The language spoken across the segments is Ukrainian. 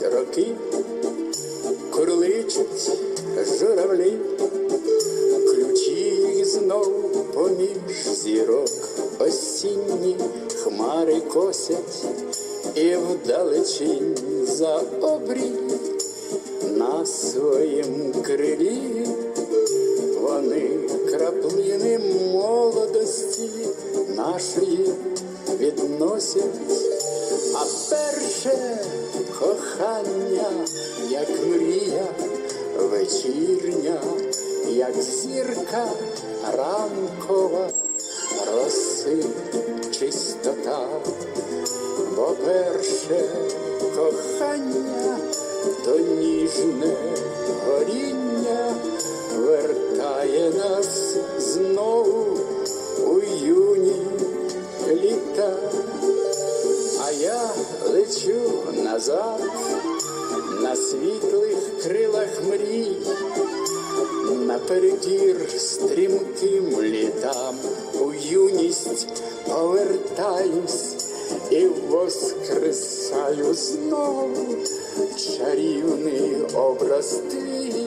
Минулись роки, курличуть журавлі, ключі їх знов поміж зірок, осінні хмари косять і вдалечінь за обрій на своїм крилі. Кохання, як мрія вечірня, як зірка ранкова, роси чистота, бо перше кохання то ніжне наперекір стрімким літам у юність повертаюсь і воскресаю знову чарівний образ твій,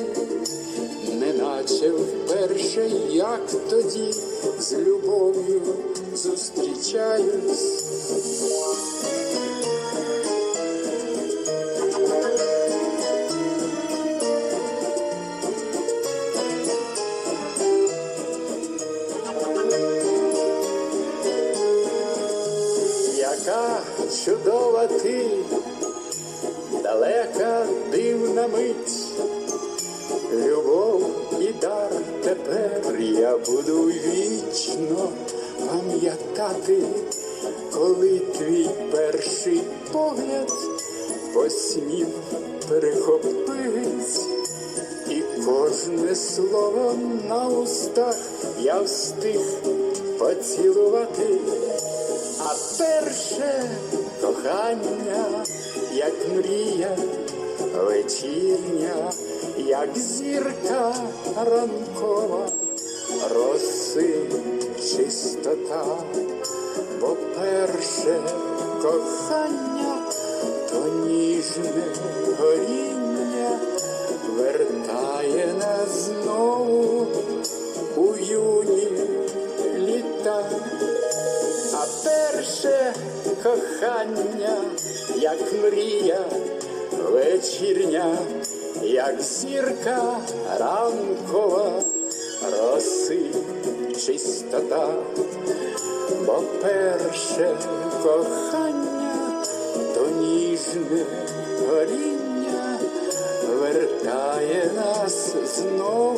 неначе вперше, як тоді з любов'ю зустрічаюсь. Яка чудова ти, далека дивна мить, любов і дар тепер я буду вічно пам'ятати, коли твій перший погляд посмів перехопить, і кожне слово на устах я встиг поцілувати. А перше кохання, як мрія вечірня, як зірка ранкова, роси чистота, бо перше кохання то ніжне горіння вертає нас кохання, як мрія вечірня, як зірка ранкова, роси чистота, бо перше кохання, то ніжне горіння вертає нас знову